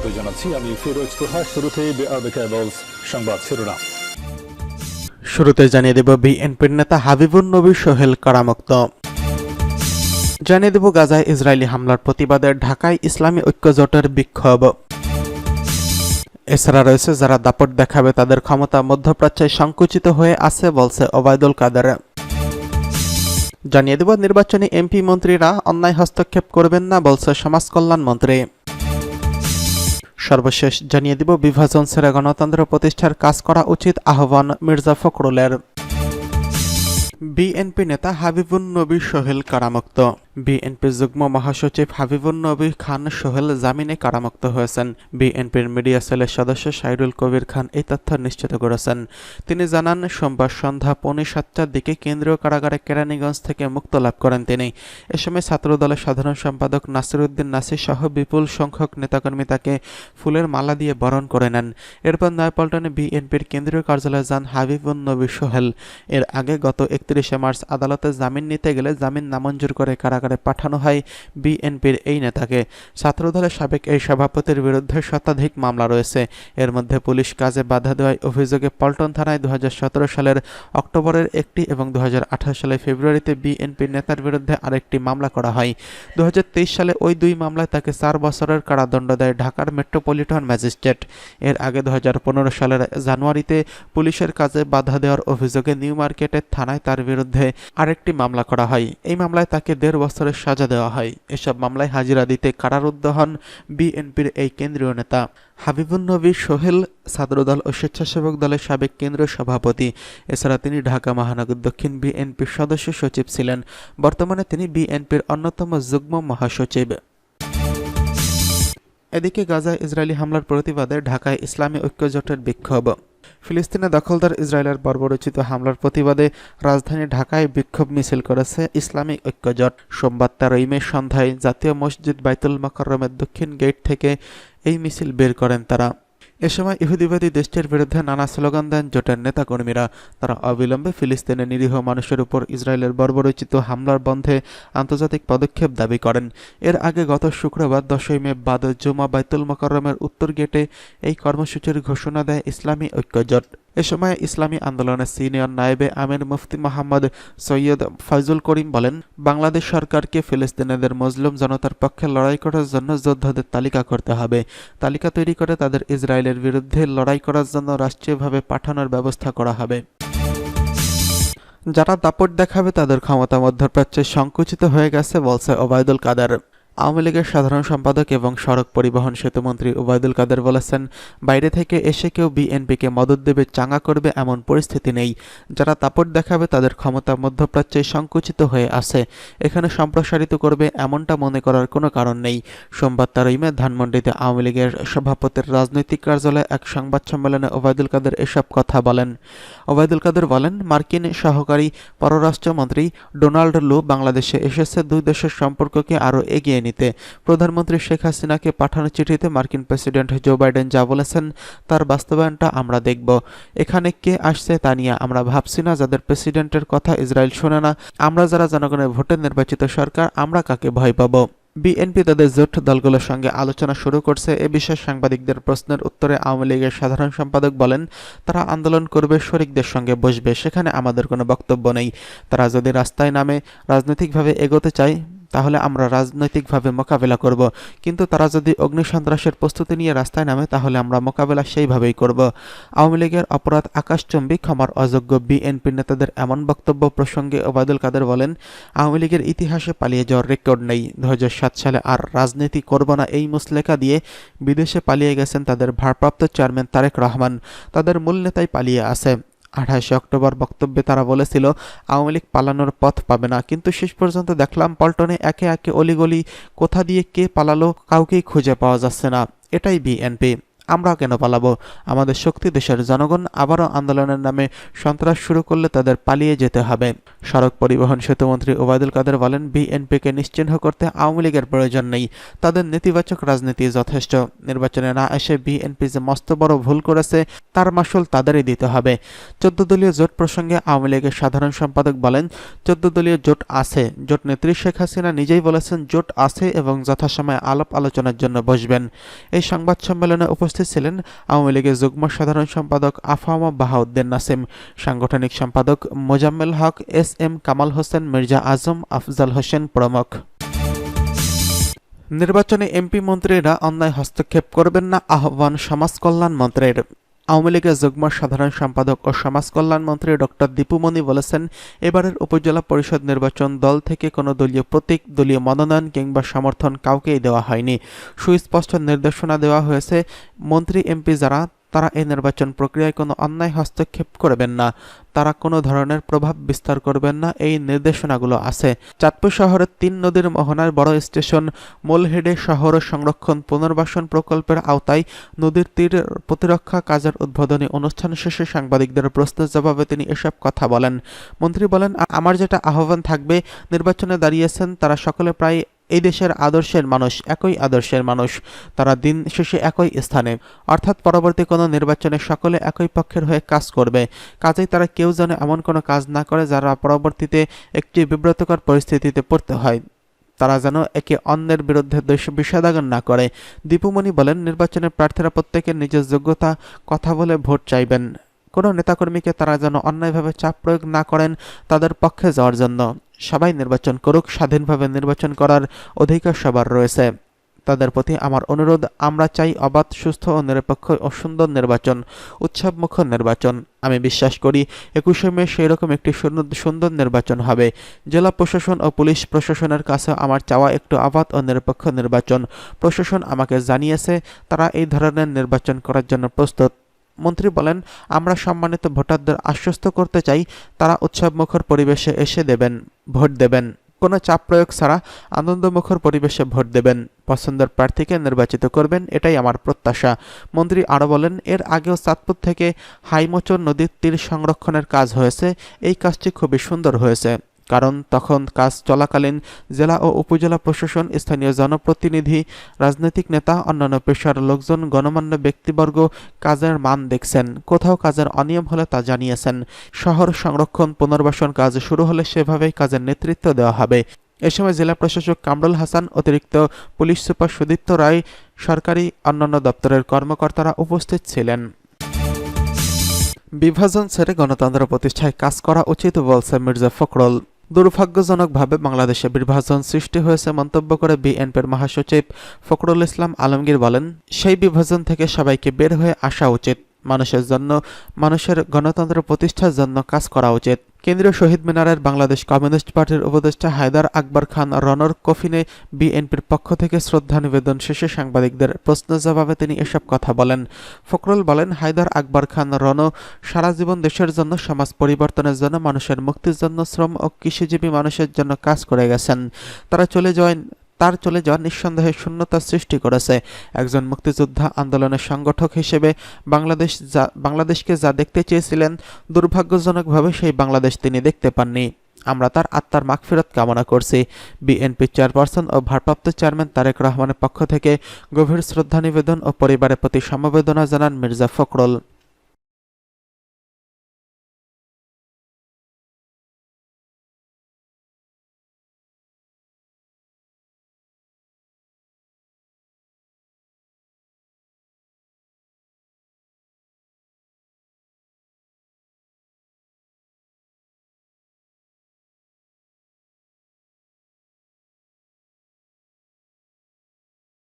স্বাগত জানাচ্ছি। আমি ফিরোজ তোহা শুরুতে সংবাদ শিরোনাম। শুরুতে জানিয়ে দেব বিএনপির নেতা হাবিবুর নবী সোহেল কারামুক্ত। জানিয়ে দেব গাজায় ইসরায়েলি হামলার প্রতিবাদে ঢাকায় ইসলামী ঐক্য জোটের বিক্ষোভ। এছাড়া রয়েছে যারা দাপট দেখাবে তাদের ক্ষমতা মধ্যপ্রাচ্যে সংকুচিত হয়ে আছে বলছে ওবায়দুল কাদের। জানিয়ে দেব নির্বাচনী এমপি মন্ত্রীরা অন্যায় হস্তক্ষেপ করবেন না বলছে সমাজ কল্যাণ মন্ত্রী। সর্বশেষ জানিয়ে দিব, বিভাজন সেরা গণতন্ত্র প্রতিষ্ঠার কাজ করা উচিত আহ্বান মির্জা ফখরুলের। বিএনপি নেতা হাবিবুন নবী সোহেল কারামুক্ত। বিএনপি যুগ্ম মহাসচিব হাবিবুন নবী খান সোহেল জামিনে কারামুক্ত হয়েছেন। বিএনপির মিডিয়া সেলের সদস্য সাইরুল কবির খান এই তথ্য নিশ্চিত করেছেন। তিনি জানান, সোমবার সন্ধ্যা পৌনে সাতটার দিকে কেন্দ্রীয় কারাগারে কেরানীগঞ্জ থেকে মুক্ত লাভ করেন তিনি। এ সময় ছাত্রদলের সাধারণ সম্পাদক নাসিরুদ্দিন নাসির সহ বিপুল সংখ্যক নেতাকর্মী তাকে ফুলের মালা দিয়ে বরণ করে নেন। এরপর নয়াপল্টনে বিএনপির কেন্দ্রীয় কার্যালয়ে যান হাবিবুন নবী সোহেল। এর আগে গত একত্রিশে মার্চ আদালতে জামিন নিতে গেলে জামিন নামঞ্জুর করে কারাগারে পাঠানো হয় বিএনপির এই নেতাকে। ছাত্রদলের সাবেক এই সভাপতির বিরুদ্ধে শতাধিক মামলা রয়েছে। এর মধ্যে পুলিশ কাজে বাধা দেওয়ায় অভিযোগে পল্টন থানায় দু সালের অক্টোবরের একটি এবং দু সালের ফেব্রুয়ারিতে বিএনপির নেতার বিরুদ্ধে আরেকটি মামলা করা হয়। দু সালে ওই দুই মামলায় তাকে চার বছরের কারাদণ্ড দেয় ঢাকার মেট্রোপলিটন ম্যাজিস্ট্রেট। এর আগে দু হাজার পনেরো সালের জানুয়ারিতে পুলিশের কাজে বাধা দেওয়ার অভিযোগে নিউ মার্কেটের থানায় তার বিরুদ্ধে আরেকটি মামলা করা হয়। এই মামলায় তাকে দেড় বছরের সাজা দেওয়া হয়। এসব মামলায় হাজিরা দিতে কারারুদ্ধ হন বিএনপির এই কেন্দ্রীয় নেতা। হাবিবুন নবী সোহেল, ছাত্রদল ও স্বেচ্ছাসেবক দলের সাবেক কেন্দ্রীয় সভাপতি। এছাড়া তিনি ঢাকা মহানগর দক্ষিণ বিএনপির সদস্য সচিব ছিলেন। বর্তমানে তিনি বিএনপির অন্যতম যুগ্ম মহাসচিব। এদিকে গাজায় ইসরায়েলি হামলার প্রতিবাদে ঢাকায় ইসলামী ঐক্য জোটের বিক্ষোভ। ফিলিস্তিনে দখলদার ইসরায়েলের বর্বরোচিত হামলার প্রতিবাদে রাজধানী ঢাকায় বিক্ষোভ মিছিল করেছে ইসলামিক ঐক্যজোট। সোমবার তেরোই ইমে সন্ধ্যায় জাতীয় মসজিদ বাইতুল মকরমের দক্ষিণ গেট থেকে এই মিছিল বের করেন তারা। এ সময় ইহুদিবাদী দেশটির বিরুদ্ধে নানা স্লোগান দেন জোটের নেতাকর্মীরা। তারা অবিলম্বে ফিলিস্তিনের নিরীহ মানুষের উপর ইসরায়েলের বর্বরচিত হামলার বন্ধে আন্তর্জাতিক পদক্ষেপ দাবি করেন। এর আগে গত শুক্রবার দশই মে বাদ জুমা বাইতুল মকরমের উত্তর গেটে এই কর্মসূচির ঘোষণা দেয় ইসলামী ঐক্যজোট। এ সময় ইসলামী আন্দোলনের সিনিয়র নায়েবে আমির মুফতি মোহাম্মদ সৈয়দ ফয়জুল করিম বলেন, বাংলাদেশ সরকারকে ফিলিস্তিনিদের মজলুম জনতার পক্ষে লড়াই করার জন্য যোদ্ধাদের তালিকা করতে হবে। তালিকা তৈরি করে তাদের ইসরায়েলের বিরুদ্ধে লড়াই করার জন্য রাষ্ট্রীয়ভাবে পাঠানোর ব্যবস্থা করা হবে। যারা দাপট দেখাবে তাদের ক্ষমতা মধ্যপ্রাচ্যে সংকুচিত হয়ে গেছে, বলছে ওবায়দুল কাদের। আওয়ামী লীগের সাধারণ সম্পাদক এবং সড়ক পরিবহন সেতুমন্ত্রী ওবায়দুল কাদের বলেছেন, বাইরে থেকে এসে কেউ বিএনপিকে মদত দেবে চাঙা করবে এমন পরিস্থিতি নেই। যারা তাপট দেখাবে তাদের ক্ষমতা মধ্যপ্রাচ্যে সংকুচিত হয়ে আছে। এখানে সম্প্রসারিত করবে এমনটা মনে করার কোনো কারণ নেই। সোমবার তেরোই মে ধানমন্ডিতে আওয়ামী লীগের সভাপতির রাজনৈতিক কার্যালয়ে এক সংবাদ সম্মেলনে ওবায়দুল কাদের এসব কথা বলেন। ওবায়দুল কাদের বলেন, মার্কিন সহকারী পররাষ্ট্রমন্ত্রী ডোনাল্ড লু বাংলাদেশে এসেছে। দুই দেশের সম্পর্ককে আরও এগিয়ে নিতে প্রধানমন্ত্রী শেখ হাসিনাকে পাঠানো চিঠিতে মার্কিন প্রেসিডেন্ট জো বাইডেন যা বলেছেন, তার বাস্তবায়নটা আমরা দেখব। এখানে কে আসছে তা নিয়ে আমরা ভাবছি না, যাদের প্রেসিডেন্টের কথা ইসরায়েল শোনে না। আমরা যারা জনগণের ভোটে নির্বাচিত সরকার, আমরা কাকে ভয় পাবো? বিএনপি তাদের জোট দলগুলোর সঙ্গে আলোচনা শুরু করছে। এ বিষয়ে সাংবাদিকদের প্রশ্নের উত্তরে আওয়ামী লীগের সাধারণ সম্পাদক বলেন, তারা আন্দোলন করবে, শরিকদের সঙ্গে বসবে, সেখানে আমাদের কোনো বক্তব্য নেই। তারা যদি রাস্তায় নামে, রাজনৈতিকভাবে এগোতে চায় তাহলে আমরা রাজনৈতিকভাবে মোকাবেলা করব। কিন্তু তারা যদি অগ্নিসন্ত্রাসের প্রস্তুতি নিয়ে রাস্তায় নামে, তাহলে আমরা মোকাবেলা সেইভাবেই করব। আওয়ামী লীগের অপরাধ আকাশচম্বী ক্ষমার অযোগ্য বিএনপি নেতাদের এমন বক্তব্য প্রসঙ্গে ওবায়দুল কাদের বলেন, আওয়ামী লীগের ইতিহাসে পালিয়ে যাওয়ার রেকর্ড নেই। দু হাজার সাত সালে আর রাজনীতি করব না এই মুসলেখা দিয়ে বিদেশে পালিয়ে গেছেন তাদের ভারপ্রাপ্ত চেয়ারম্যান তারেক রহমান। তাদের মূল নেতাই পালিয়ে আছে। আঠাশে অক্টোবর বক্তব্যে তারা বলেছিল, আওয়ামী লীগ পালানোর পথ পাবে না। কিন্তু শেষ পর্যন্ত দেখলাম পল্টনে একে একে অলিগলি কোথা দিয়ে কে পালালো কাউকেই খুঁজে পাওয়া যাচ্ছে না। এটাই বিএনপি। আমরা কেন পালাবো? আমাদের শক্তি দেশের জনগণ আবারও আন্দোলনের নামে সন্ত্রাস শুরু করলে তাদের পালিয়ে যেতে হবে। সড়ক পরিবহন সেতুমন্ত্রী ওবায়দুল কাদের বলেন, বিএনপিকে নিশ্চিহ্ন করতে আওয়ামী লীগের প্রয়োজন নেই। তাদের নেতিবাচক রাজনীতি যথেষ্ট। নির্বাচনে না এসে বিএনপি যে মস্ত বড় ভুল করেছে, তার মাসুল তাদেরই দিতে হবে। চোদ্দ দলীয় জোট প্রসঙ্গে আওয়ামী লীগের সাধারণ সম্পাদক বলেন, চোদ্দ দলীয় জোট আছে। জোট নেত্রী শেখ হাসিনা নিজেই বলেছেন, জোট আছে এবং যথাসময়ে আলাপ আলোচনার জন্য বসবেন। এই সংবাদ সম্মেলনে উপস্থিত ছিলেন আওয়ামী লীগের যুগ্ম সাধারণ সম্পাদক আফামা বাহাউদ্দিন নাসিম। সাংগঠনিক সম্পাদক মোজাম্মেল হক, এস এম কামাল হোসেন, মির্জা আজম আফজাল হোসেন প্রমুখ। নির্বাচনে এমপি মন্ত্রীরা অন্যায় হস্তক্ষেপ করবেন না, আহ্বান সমাজ কল্যাণ মন্ত্রীর। আওয়ামী লীগের যুগ্ম সাধারণ সম্পাদক ও সমাজ কল্যাণ মন্ত্রী ডক্টর দীপুমণি বলেছেন, এবারের উপজেলা পরিষদ নির্বাচন দল থেকে কোনো দলীয় প্রতীক, দলীয় মনোনয়ন কিংবা সমর্থন কাউকেই দেওয়া হয়নি। সুস্পষ্ট নির্দেশনা দেওয়া হয়েছে মন্ত্রী এমপি যারা তারা এই নির্বাচন প্রক্রিয়ায় কোনো অন্যায় হস্তক্ষেপ করবেন না। তারা কোনো ধরনের প্রভাব বিস্তার করবেন না, এই নির্দেশনাগুলো আছে। চাঁদপুর শহরের তিন নদীর মোহনার বড় স্টেশন মোলহেডে শহর সংরক্ষণ পুনর্বাসন প্রকল্পের আওতায় নদীর তীর প্রতিরক্ষা কাজের উদ্বোধনী অনুষ্ঠান শেষে সাংবাদিকদের প্রশ্নের জবাবে তিনি এসব কথা বলেন। মন্ত্রী বলেন, আমার যেটা আহ্বান থাকবে, নির্বাচনে দাঁড়িয়েছেন তারা সকলে প্রায় এই দেশের আদর্শের মানুষ, একই আদর্শের মানুষ। তারা দিন শেষে একই স্থানে। অর্থাৎ পরবর্তী কোনো নির্বাচনে সকলে একই পক্ষের হয়ে কাজ করবে। কাজেই তারা কেউ যেন এমন কোনো কাজ না করে যারা পরবর্তীতে একটি বিব্রতকর পরিস্থিতিতে পড়তে হয়। তারা যেন একে অন্যের বিরুদ্ধে দোষ- বিষাদাগান না করে। দীপুমণি বলেন, নির্বাচনে প্রার্থীরা প্রত্যেকের নিজের যোগ্যতা, কথা বলে ভোট চাইবেন। কোনো নেতাকর্মীকে তারা যেন অন্যায়ভাবে চাপ প্রয়োগ না করেন তাদের পক্ষে যাওয়ার জন্য। সবাই নির্বাচন করুক, স্বাধীনভাবে নির্বাচন করার অধিকার সবার রয়েছে। তাদের প্রতি আমার অনুরোধ, আমরা চাই অবাধ, সুস্থ ও নিরপেক্ষ ও সুন্দর নির্বাচন, উৎসবমুখ নির্বাচন। আমি বিশ্বাস করি, একুশে মে সেই রকম একটি সুন্দর- নির্বাচন হবে। জেলা প্রশাসন ও পুলিশ প্রশাসনের কাছে আমার চাওয়া একটু অবাধ ও নিরপেক্ষ নির্বাচন। প্রশাসন আমাকে জানিয়েছে, তারা এই ধরনের নির্বাচন করার জন্য প্রস্তুত। মন্ত্রী বলেন, আমরা সম্মানিত ভোটারদের আশ্বস্ত করতে চাই, তারা উৎসবমুখর পরিবেশে এসে দেবেন, ভোট দেবেন। কোনো চাপ প্রয়োগ ছাড়া আনন্দমুখর পরিবেশে ভোট দেবেন। পছন্দের প্রার্থীকে নির্বাচিত করবেন, এটাই আমার প্রত্যাশা। মন্ত্রী আরও বলেন, এর আগেও চাঁদপুর থেকে হাইমচর নদীর তীর সংরক্ষণের কাজ হয়েছে। এই কাজটি খুবই সুন্দর হয়েছে। কারণ তখন কাজ চলাকালীন জেলা ও উপজেলা প্রশাসন, স্থানীয় জনপ্রতিনিধি, রাজনৈতিক নেতা, অন্যান্য পেশার লোকজন, গণমান্য ব্যক্তিবর্গ কাজের মান দেখছেন। কোথাও কাজের অনিয়ম হলে তা জানিয়েছেন। শহর সংরক্ষণ পুনর্বাসন কাজ শুরু হলে সেভাবেই কাজের নেতৃত্ব দেওয়া হবে। এ সময় জেলা প্রশাসক কামরুল হাসান অতিরিক্ত পুলিশ সুপার সুদীপ্ত রায়, সরকারি অন্যান্য দপ্তরের কর্মকর্তারা উপস্থিত ছিলেন। বিভাজন ছেড়ে গণতন্ত্র প্রতিষ্ঠায় কাজ করা উচিত বলছে মির্জা ফখরুল। দুর্ভাগ্যজনকভাবে বাংলাদেশে বিভাজন সৃষ্টি হয়েছে মন্তব্য করে বিএনপির মহাসচিব ফখরুল ইসলাম আলমগীর বলেন, সেই বিভাজন থেকে সবাইকে বের হয়ে আসা উচিত। মানুষের জন্য, মানুষের গণতন্ত্র প্রতিষ্ঠার জন্য কাজ করা উচিত। কেন্দ্রীয় শহীদ মিনারের বাংলাদেশ কমিউনিস্ট পার্টির উপদেষ্টা হায়দার আকবর খান রনর কফিনে বিএনপির পক্ষ থেকে শ্রদ্ধা নিবেদন শেষে সাংবাদিকদের প্রশ্ন জবাবে তিনি এসব কথা বলেন। ফখরুল বলেন, হায়দার আকবর খান রন সারা জীবন দেশের জন্য, সমাজ পরিবর্তনের জন্য, মানুষের মুক্তির জন্য শ্রম ও কৃষিজীবী মানুষের জন্য কাজ করে গেছেন। তারা চলে যাওয়ায় তার চলে যাওয়া নিঃসন্দেহে শূন্যতা সৃষ্টি করেছে। একজন মুক্তিযোদ্ধা আন্দোলনের সংগঠক হিসেবে বাংলাদেশ যা, বাংলাদেশকে যা দেখতে চেয়েছিলেন, দুর্ভাগ্যজনকভাবে সেই বাংলাদেশ তিনি দেখতে পাননি। আমরা তার আত্মার মাগফিরত কামনা করছি। বিএনপি চেয়ারপারসন ও ভারপ্রাপ্ত চেয়ারম্যান তারেক রহমানের পক্ষ থেকে গভীর শ্রদ্ধা নিবেদন ও পরিবারের প্রতি সমবেদনা জানান মির্জা ফখরুল।